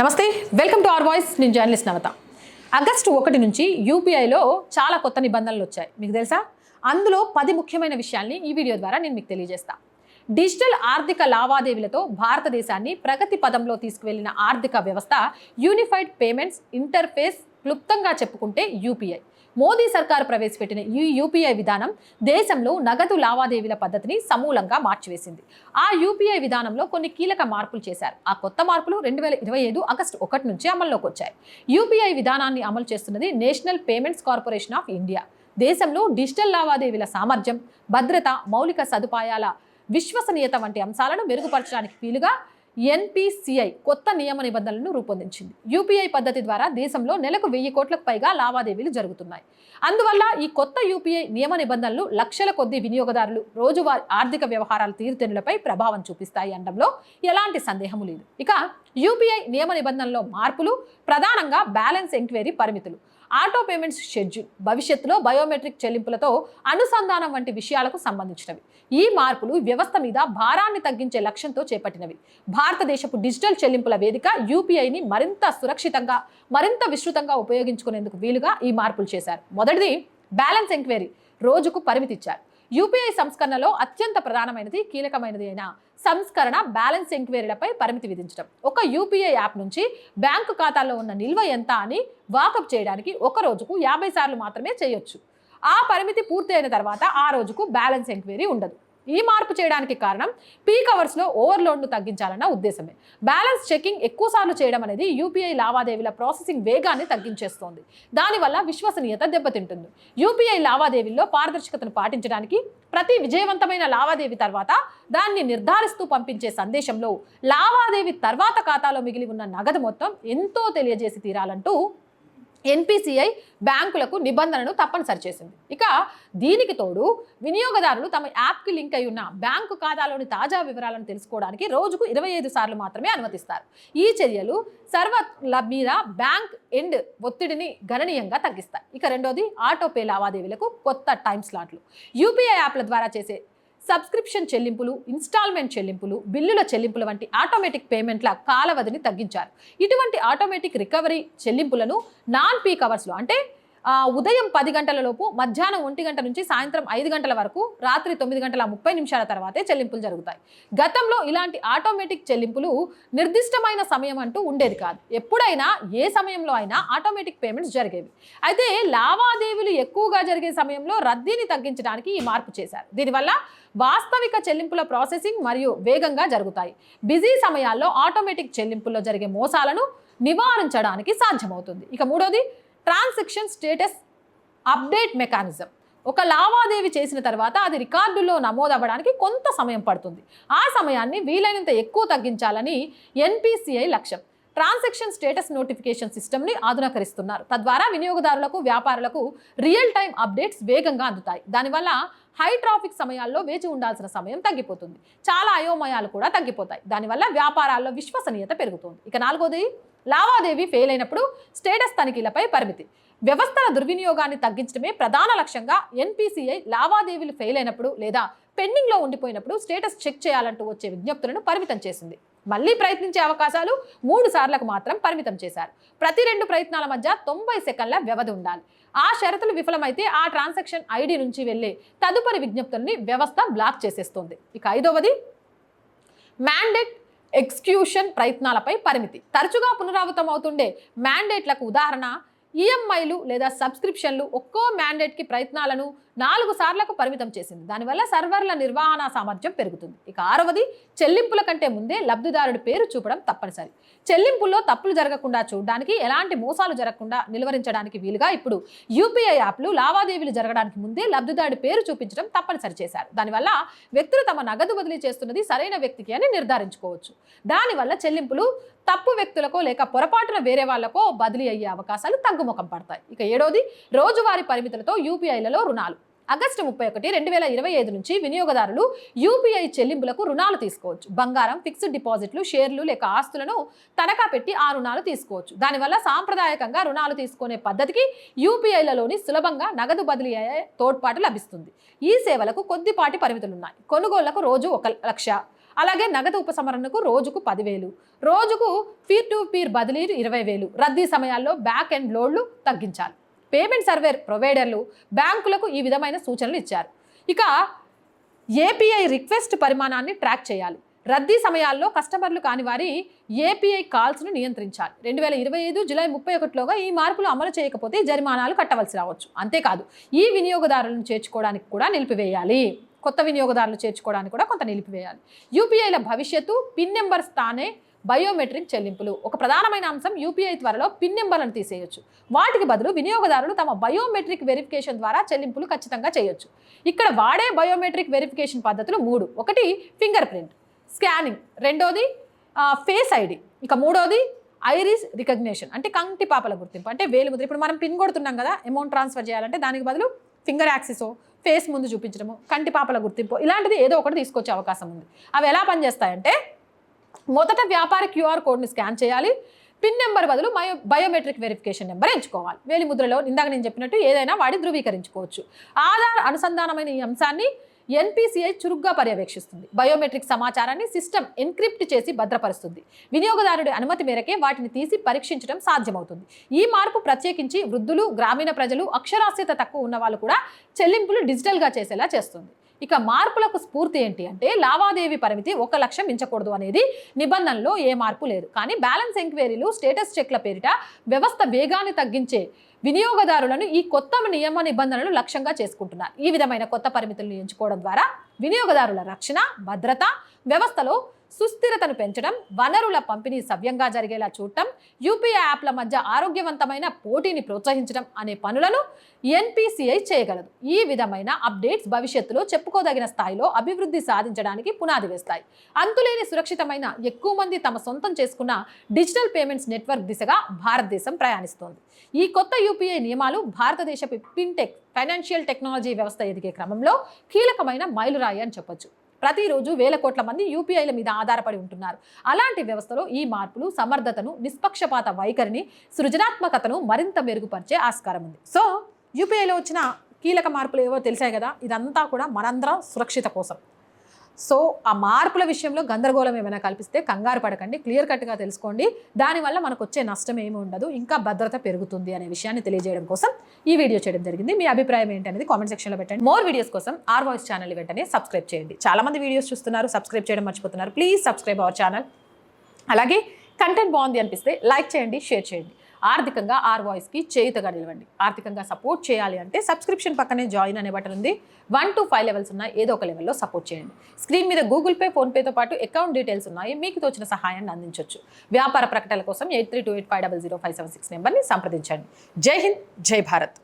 నమస్తే welcome to R voice. నేను journalist Navata. August ఒకటి నుంచి యూపీఐలో చాలా కొత్త నిబంధనలు వచ్చాయి. మీకు తెలుసా? అందులో పది ముఖ్యమైన విషయాల్ని ఈ వీడియో ద్వారా నేను మీకు తెలియజేస్తా. డిజిటల్ ఆర్థిక లావాదేవీలతో భారతదేశాన్ని ప్రగతి పదంలో తీసుకువెళ్ళిన ఆర్థిక వ్యవస్థ యూనిఫైడ్ పేమెంట్స్ ఇంటర్ఫేస్ క్లుప్తంగా చెప్పుకుంటే యూపీఐ. మోదీ సర్కారు ప్రవేశపెట్టిన ఈ యూపీఐ విధానం దేశంలో నగదు లావాదేవీల పద్ధతిని సమూలంగా మార్చివేసింది. ఆ యూపీఐ విధానంలో కొన్ని కీలక మార్పులు చేశారు. ఆ కొత్త మార్పులు రెండు వేల ఇరవై ఐదు ఆగస్టు ఒకటి నుంచి అమల్లోకి వచ్చాయి. యూపీఐ విధానాన్ని అమలు చేస్తున్నది national payments corporation of India. దేశంలో డిజిటల్ లావాదేవీల సామర్థ్యం భద్రత మౌలిక సదుపాయాల విశ్వసనీయత వంటి అంశాలను మెరుగుపరచడానికి వీలుగా ఎన్పిసిఐ కొత్త నియమ నిబంధనలను రూపొందించింది. యూపీఐ పద్ధతి ద్వారా దేశంలో నెలకు వెయ్యి కోట్లకు పైగా లావాదేవీలు జరుగుతున్నాయి. అందువల్ల ఈ కొత్త యూపీఐ నియమ నిబంధనలు లక్షల కొద్ది వినియోగదారులు రోజువారీ ఆర్థిక వ్యవహారాల తీరుతెన్నులపై ప్రభావం చూపిస్తాయి అనడంలో ఎలాంటి సందేహము లేదు. ఇక యూపీఐ నియమ నిబంధనలో మార్పులు ప్రధానంగా బ్యాలెన్స్ ఎంక్వైరీ పరిమితులు. ఆటో పేమెంట్స్ షెడ్యూల్ భవిష్యత్తులో బయోమెట్రిక్ చెల్లింపులతో అనుసంధానం వంటి విషయాలకు సంబంధించినవి. ఈ మార్పులు వ్యవస్థ మీద భారాన్ని తగ్గించే లక్ష్యంతో చేపట్టినవి. భారతదేశపు డిజిటల్ చెల్లింపుల వేదిక యూపీఐని మరింత సురక్షితంగా మరింత విస్తృతంగా ఉపయోగించుకునేందుకు వీలుగా ఈ మార్పులు చేశారు. మొదటిది బ్యాలెన్స్ ఎంక్వైరీ రోజుకు పరిమితి ఇచ్చారు యూపీఐ సంస్కరణలో అత్యంత ప్రధానమైనది కీలకమైనది అయిన సంస్కరణ బ్యాలెన్స్ ఎంక్వైరీలపై పరిమితి విధించడం. ఒక యూపీఐ యాప్ నుంచి బ్యాంకు ఖాతాలో ఉన్న నిల్వ ఎంత అని వాకప్ చేయడానికి ఒక రోజుకు యాభై సార్లు మాత్రమే చేయొచ్చు. ఆ పరిమితి పూర్తయిన తర్వాత ఆ రోజుకు బ్యాలెన్స్ ఎంక్వైరీ ఉండదు. ఈ మార్పు చేయడానికి కారణం పీక్ అవర్స్లో ఓవర్లోడ్ను తగ్గించాలన్న ఉద్దేశమే. బ్యాలెన్స్ చెకింగ్ ఎక్కువసార్లు చేయడం అనేది యూపీఐ లావాదేవీల ప్రాసెసింగ్ వేగాన్ని తగ్గించేస్తోంది. దానివల్ల విశ్వసనీయత దెబ్బతింటుంది. యూపీఐ లావాదేవీల్లో పారదర్శకతను పాటించడానికి ప్రతి విజయవంతమైన లావాదేవీ తర్వాత దాన్ని నిర్ధారిస్తూ పంపించే సందేశంలో లావాదేవీ తర్వాత ఖాతాలో మిగిలి ఉన్న నగదు మొత్తం ఎంతో తెలియజేసి తీరాలంటూ ఎన్పిసిఐ బ్యాంకులకు నిబంధనను తప్పనిసరి చేసింది. ఇక దీనికి తోడు వినియోగదారులు తమ యాప్కి లింక్ అయి ఉన్న బ్యాంకు ఖాతాలోని తాజా వివరాలను తెలుసుకోవడానికి రోజుకు ఇరవై ఐదు సార్లు మాత్రమే అనుమతిస్తారు. ఈ చర్యలు సర్వర్ల మీద బ్యాంక్ ఎండ్ ఒత్తిడిని గణనీయంగా తగ్గిస్తాయి. ఇక రెండోది ఆటోపే లావాదేవీలకు కొత్త టైం స్లాట్లు. యూపీఐ యాప్ల ద్వారా చేసే సబ్స్క్రిప్షన్ చెల్లింపులు ఇన్స్టాల్మెంట్ చెల్లింపులు బిల్లుల చెల్లింపుల వంటి ఆటోమేటిక్ పేమెంట్ల కాలవధిని తగ్గించారు. ఇటువంటి ఆటోమేటిక్ రికవరీ చెల్లింపులను నాన్ పీక్ అవర్స్లో అంటే ఉదయం పది గంటల లోపు మధ్యాహ్నం ఒంటి గంట నుంచి సాయంత్రం ఐదు గంటల వరకు రాత్రి తొమ్మిది గంటల ముప్పై నిమిషాల తర్వాతే చెల్లింపులు జరుగుతాయి. గతంలో ఇలాంటి ఆటోమేటిక్ చెల్లింపులు నిర్దిష్టమైన సమయం అంటూ ఉండేది కాదు. ఎప్పుడైనా ఏ సమయంలో అయినా ఆటోమేటిక్ పేమెంట్స్ జరిగేవి. అయితే లావాదేవీలు ఎక్కువగా జరిగే సమయంలో రద్దీని తగ్గించడానికి ఈ మార్పు చేశారు. దీనివల్ల వాస్తవిక చెల్లింపుల ప్రాసెసింగ్ మరియు వేగంగా జరుగుతాయి. బిజీ సమయాల్లో ఆటోమేటిక్ చెల్లింపుల్లో జరిగే మోసాలను నివారించడానికి సాధ్యమవుతుంది. ఇక మూడోది ట్రాన్సాక్షన్ స్టేటస్ అప్డేట్ మెకానిజం. ఒక లావాదేవీ చేసిన తర్వాత అది రికార్డులో నమోదవ్వడానికి కొంత సమయం పడుతుంది. ఆ సమయాన్ని వీలైనంత ఎక్కువ తగ్గించాలని ఎన్పిసిఐ లక్ష్యం. ట్రాన్సాక్షన్ స్టేటస్ నోటిఫికేషన్ సిస్టమ్ని ఆధునీకరిస్తున్నారు. తద్వారా వినియోగదారులకు వ్యాపారులకు రియల్ టైం అప్డేట్స్ వేగంగా అందుతాయి. దానివల్ల హై ట్రాఫిక్ సమయాల్లో వేచి ఉండాల్సిన సమయం తగ్గిపోతుంది. చాలా అయోమయాలు కూడా తగ్గిపోతాయి. దానివల్ల వ్యాపారాల్లో విశ్వసనీయత పెరుగుతుంది. ఇక నాలుగోది లావాదేవీ ఫెయిల్ అయినప్పుడు స్టేటస్ తనిఖీలపై పరిమితి. వ్యవస్థల దుర్వినియోగాన్ని తగ్గించడమే ప్రధాన లక్ష్యంగా ఎన్పిసిఐ లావాదేవీలు ఫెయిల్ అయినప్పుడు లేదా పెండింగ్లో ఉండిపోయినప్పుడు స్టేటస్ చెక్ చేయాలంటూ వచ్చే విజ్ఞప్తులను పరిమితం చేసింది. మళ్ళీ ప్రయత్నించే అవకాశాలు మూడు సార్లకు మాత్రం పరిమితం చేశారు. ప్రతి రెండు ప్రయత్నాల మధ్య తొంభై సెకండ్ల వ్యవధి ఉండాలి. ఆ షరతులు విఫలమైతే ఆ ట్రాన్సాక్షన్ ఐడి నుంచి వెళ్ళే తదుపరి విజ్ఞప్తుల్ని వ్యవస్థ బ్లాక్ చేసేస్తుంది. ఇక ఐదవది మ్యాండేట్ ఎక్స్క్యూషన్ ప్రయత్నాలపై పరిమితి. తరచుగా పునరావృతం అవుతుండే మ్యాండేట్లకు ఉదాహరణ ఈఎంఐలు లేదా సబ్స్క్రిప్షన్లు ఒక్కో మ్యాండేట్కి ప్రయత్నాలను నాలుగు సార్లకు పరిమితం చేసింది. దానివల్ల సర్వర్ల నిర్వహణ సామర్థ్యం పెరుగుతుంది. ఇక ఆరవది చెల్లింపుల కంటే ముందే లబ్ధిదారుడి పేరు చూపడం తప్పనిసరి. చెల్లింపుల్లో తప్పులు జరగకుండా చూడడానికి ఎలాంటి మోసాలు జరగకుండా నిలువరించడానికి వీలుగా ఇప్పుడు యూపీఐ యాప్లు లావాదేవీలు జరగడానికి ముందే లబ్ధిదారుడి పేరు చూపించడం తప్పనిసరి చేశారు. దానివల్ల వ్యక్తులు తమ నగదు బదిలీ చేస్తున్నది సరైన వ్యక్తికి అని నిర్ధారించుకోవచ్చు. దానివల్ల చెల్లింపులు తప్పు వ్యక్తులకో లేక పొరపాటున వేరే వాళ్ళకో బదిలీ అయ్యే అవకాశాలు తగ్గుముఖం పడతాయి. ఇక ఏడోది రోజువారీ పరిమితులతో యూపీఐలలో రుణాలు. ఆగస్టు ముప్పై ఒకటి రెండు వేల ఇరవై ఐదు నుంచి వినియోగదారులు యూపీఐ చెల్లింపులకు రుణాలు తీసుకోవచ్చు. బంగారం ఫిక్స్డ్ డిపాజిట్లు షేర్లు లేక ఆస్తులను తనఖా పెట్టి ఆ రుణాలు తీసుకోవచ్చు. దానివల్ల సాంప్రదాయకంగా రుణాలు తీసుకునే పద్ధతికి యూపీఐలలోని సులభంగా నగదు బదిలీ అయ్యే తోడ్పాటు లభిస్తుంది. ఈ సేవలకు కొద్దిపాటి పరిమితులు ఉన్నాయి కొనుగోళ్ళకు రోజు ఒక లక్ష అలాగే నగదు ఉపసంహరణకు రోజుకు పదివేలు రోజుకు పీర్ టు పీర్ బదిలీలు ఇరవై వేలు రద్దీ సమయాల్లో బ్యాక్ అండ్ లోడ్లు తగ్గించాలి. పేమెంట్ సర్వేర్ ప్రొవైడర్లు బ్యాంకులకు ఈ విధమైన సూచనలు ఇచ్చారు. ఇక ఏపీఐ రిక్వెస్ట్ పరిమాణాన్ని ట్రాక్ చేయాలి. రద్దీ సమయాల్లో కస్టమర్లు కాని వారి ఏపీఐ కాల్స్ను నియంత్రించాలి. రెండు వేల ఇరవై ఐదు జులై ముప్పై ఒకటిలోగా ఈ మార్పులు అమలు చేయకపోతే జరిమానాలు కట్టవలసి రావచ్చు. అంతేకాదు ఈ వినియోగదారులను చేర్చుకోవడానికి కూడా నిలిపివేయాలి. కొత్త వినియోగదారులు చేర్చుకోవడానికి కూడా కొంత నిలిపివేయాలి. యూపీఐల భవిష్యత్తు పిన్ నెంబర్ స్థానే బయోమెట్రిక్ చెల్లింపులు. ఒక ప్రధానమైన అంశం యూపీఐ త్వరలో పిన్ నెంబర్లను తీసేయొచ్చు. వాటికి బదులు వినియోగదారులు తమ బయోమెట్రిక్ వెరిఫికేషన్ ద్వారా చెల్లింపులు ఖచ్చితంగా చేయొచ్చు. ఇక్కడ వాడే బయోమెట్రిక్ వెరిఫికేషన్ పద్ధతులు మూడు. ఒకటి ఫింగర్ ప్రింట్. స్కానింగ్. రెండోది ఫేస్ ఐడి. ఇక మూడోది ఐరిస్ రికగ్నేషన్. అంటే కంటి పాపల గుర్తింపు. అంటే వేలు ముద్ర. ఇప్పుడు మనం పిన్ కొడుతున్నాం కదా అమౌంట్ ట్రాన్స్ఫర్ చేయాలంటే దానికి బదులు ఫింగర్ యాక్సిసో ఫేస్ ముందు చూపించడము కంటి పాపల గుర్తింపు ఇలాంటిది ఏదో ఒకటి తీసుకొచ్చే అవకాశం ఉంది. అవి ఎలా పనిచేస్తాయంటే మొదట వ్యాపార క్యూఆర్ కోడ్ని స్కాన్ చేయాలి పిన్ నెంబర్ బదులు బయో బయోమెట్రిక్ వెరిఫికేషన్ నెంబర్ ఎంచుకోవాలి. వేలి ముద్రలో ఇందాక నేను చెప్పినట్టు ఏదైనా వాడి ధృవీకరించుకోవచ్చు. ఆధార్ అనుసంధానమైన ఈ అంశాన్ని ఎన్పిసిఐ చురుగ్గా పర్యవేక్షిస్తుంది. బయోమెట్రిక్ సమాచారాన్ని సిస్టమ్ ఎన్క్రిప్ట్ చేసి భద్రపరుస్తుంది. వినియోగదారుడి అనుమతి మేరకే వాటిని తీసి పరీక్షించడం సాధ్యమవుతుంది. ఈ మార్పు ప్రత్యేకించి వృద్ధులు గ్రామీణ ప్రజలు అక్షరాస్యత తక్కువ ఉన్న వాళ్ళు కూడా చెల్లింపులు డిజిటల్గా చేసేలా చేస్తుంది. ఇక మార్పులకు స్ఫూర్తి ఏంటి అంటే లావాదేవీ పరిమితి ఒక లక్షం మించకూడదు అనేది నిబంధనలో ఏ మార్పు లేదు. కానీ బ్యాలెన్స్ ఎంక్వైరీలు స్టేటస్ చెక్ల పేరిట వ్యవస్థ వేగాన్ని తగ్గించే వినియోగదారులను ఈ కొత్త నియమ నిబంధనలు లక్ష్యంగా చేసుకుంటున్నారు ఈ విధమైన కొత్త పరిమితులను ఎంచుకోవడం ద్వారా వినియోగదారుల రక్షణ భద్రత వ్యవస్థలో సుస్థిరతను పెంచడం వనరుల పంపిణీ సవ్యంగా జరిగేలా చూడటం యూపీఐ యాప్ల మధ్య ఆరోగ్యవంతమైన పోటీని ప్రోత్సహించడం అనే పనులను ఎన్పిసిఐ చేయగలదు. ఈ విధమైన అప్డేట్స్ భవిష్యత్తులో చెప్పుకోదగిన స్థాయిలో అభివృద్ధి సాధించడానికి పునాది వేస్తాయి. అంతులేని సురక్షితమైన ఎక్కువ మంది తమ సొంతం చేసుకున్న డిజిటల్ పేమెంట్స్ నెట్వర్క్ దిశగా భారతదేశం ప్రయాణిస్తోంది. ఈ కొత్త యూపీఐ నియమాలు భారతదేశపు ఫిన్టెక్ ఫైనాన్షియల్ టెక్నాలజీ వ్యవస్థ ఎదిగే క్రమంలో కీలకమైన మైలురాయి అని చెప్పొచ్చు. ప్రతిరోజు వేల కోట్ల మంది యూపీఐల మీద ఆధారపడి ఉంటున్నారు. అలాంటి వ్యవస్థలో ఈ మార్పులు సమర్థతను నిష్పక్షపాత వైఖరిని సృజనాత్మకతను మరింత మెరుగుపరిచే ఆస్కారం ఉంది. సో యూపీఐలో వచ్చిన కీలక మార్పులు ఏవో తెలిసాయి కదా? ఇదంతా కూడా మనందరం సురక్షిత కోసం. సో ఆ మార్పుల విషయంలో గందరగోళం ఏమైనా కల్పిస్తే కంగారు పడకండి క్లియర్ కట్గా తెలుసుకోండి. దానివల్ల మనకు వచ్చే నష్టం ఏమి ఉండదు ఇంకా భద్రత పెరుగుతుంది అనే విషయాన్ని తెలియజేయడం కోసం ఈ వీడియో చేయడం జరిగింది. మీ అభిప్రాయం ఏంటనేది కామెంట్ సెక్షన్లో పెట్టండి. మోర్ వీడియోస్ కోసం ఆర్ వాయిస్ ఛానల్ వెంటనే సబ్స్క్రైబ్ చేయండి. చాలా మంది వీడియోస్ చూస్తున్నారు సబ్స్క్రైబ్ చేయడం మర్చిపోతున్నారు. Please subscribe our channel. అలాగే కంటెంట్ బాగుంది అనిపిస్తే లైక్ చేయండి షేర్ చేయండి. ఆర్థికంగా ఆర్ వాయిస్కి చేయుతగా నిలవండి. ఆర్థికంగా సపోర్ట్ చేయాలి అంటే సబ్స్క్రిప్షన్ పక్కనే జాయిన్ అనే బటన్ ఉంది. వన్ టు ఫైవ్ లెవెల్స్ ఉన్నాయి. ఏదో ఒక లెవెల్లో సపోర్ట్ చేయండి. స్క్రీన్ మీద గూగుల్ పే ఫోన్పేతో పాటు అకౌంట్ డీటెయిల్స్ ఉన్నాయి. మీకు తోచిన సహాయాన్ని అందించవచ్చు వ్యాపార ప్రకటనల కోసం eight three two eight five double zero five seven six నెంబర్ని సంప్రదించండి. జై హింద్ జై భారత్.